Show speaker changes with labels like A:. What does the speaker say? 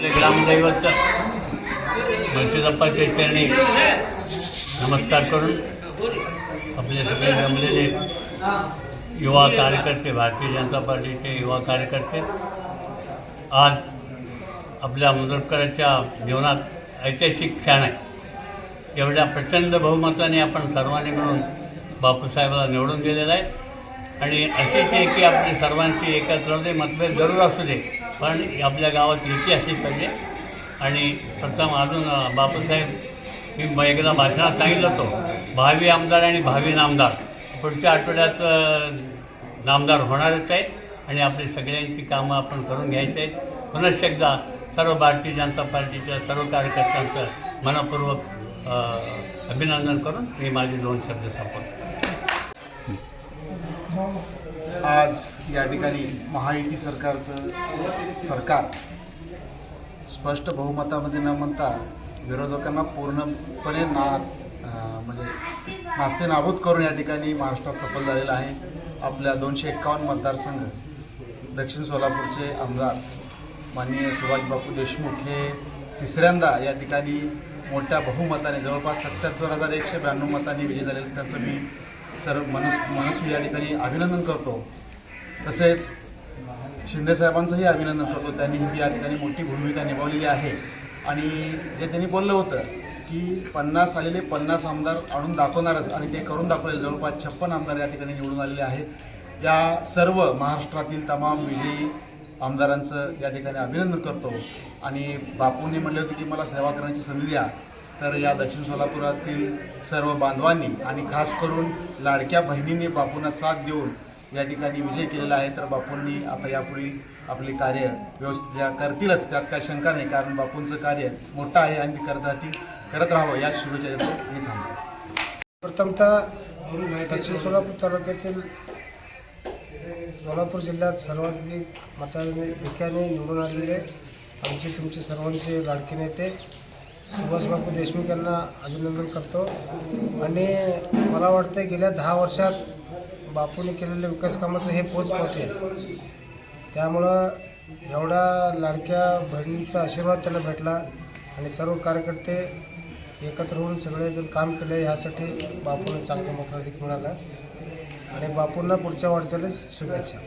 A: ग्रामदैवत मुळशीदप्पाच्या चरणी नमस्कार करून आपले सगळे जमलेले युवा कार्यकर्ते भारतीय जनता पार्टीचे युवा कार्यकर्ते आज आपल्या मुदतकरांच्या जीवनात ऐतिहासिक क्षण आहे. एवढ्या प्रचंड बहुमताने आपण सर्वांनी मिळून बापूसाहेबाला निवडून दिलेलं आहे. आणि अशीच आहे की आपली सर्वांची एकत्र दे मतभेद जरूर असू दे. पण आपल्या गावात एकी असली पाहिजे आणि प्रथम अजून बापूसाहेब मी एकदा भाषणात सांगितलं होतो भावी आमदार आणि भावी नामदार. पुढच्या आठवड्यात नामदार होणारच आहेत आणि आपली सगळ्यांची कामं आपण करून घ्यायची आहेत. पुनश्च एकदा सर्व भारतीय जनता पार्टीच्या सर्व कार्यकर्त्यांचं मनपूर्वक अभिनंदन करून मी माझे दोन शब्द संपवतो.
B: आज या ठिकाणी महायुती सरकारचं सरकार स्पष्ट बहुमतामध्ये न म्हणता विरोधकांना पूर्णपणे ना म्हणजे नास्ते नाबूद करून या ठिकाणी महाराष्ट्रात सफल झालेला आहे. आपल्या दोनशे एक्कावन्न मतदारसंघ दक्षिण सोलापूरचे आमदार माननीय सुभाषबापू देशमुख हे तिसऱ्यांदा या ठिकाणी मोठ्या बहुमताने जवळपास सत्याहत्तर हजार एकशे ब्याण्णव मतांनी विजय झालेले त्यांचं मी सर्व मनस मनस या ठिकाणी अभिनंदन करतो. तसेच शिंदेसाहेबांचंही अभिनंदन करतो. त्यांनी ही या ठिकाणी मोठी भूमिका निभावलेली आहे. आणि जे त्यांनी बोललं होतं की पन्नास आलेले पन्नास आमदार आणून दाखवणारच आणि ते करून दाखवले जवळपास छप्पन आमदार या ठिकाणी निवडून आलेले आहेत. या सर्व महाराष्ट्रातील तमाम विजयी आमदारांचं या ठिकाणी अभिनंदन करतो. आणि बापूंनी म्हणले होते की मला सेवा करण्याची संधी द्या. तर या दक्षिण सोलापुरातील सर्व बांधवांनी आणि खास करून लाडक्या बहिणींनी बापूंना साथ देऊन या ठिकाणी विजय केलेला आहे. तर बापूंनी आता यापुढील आपले कार्य व्यवस्थित या करतीलच त्यात काय शंका नाही. कारण बापूंचं कार्य मोठं आहे आणि करत राहतील करत राहावं या शुभेच्छा मी थांबतो.
C: प्रथमतः दक्षिण सोलापूर तालुक्यातील सोलापूर जिल्ह्यात सर्वाधिक मताधिक्याने निवडून आलेले आमचे तुमचे सर्वांचे लाडके नेते सुभाषबाबू देशमुख यांना अभिनंदन करतो. आणि मला वाटतं गेल्या दहा वर्षात बापूने केलेल्या विकास कामाचं हे पोच पावते त्यामुळं एवढा लाडक्या बहिणीचा आशीर्वाद त्यांना भेटला आणि सर्व कार्यकर्ते एकत्र होऊन सगळेजण काम केले ह्यासाठी बापूला चांगलं मताधिक मिळालं. आणि बापूंना पुढच्या वाटचालीस शुभेच्छा.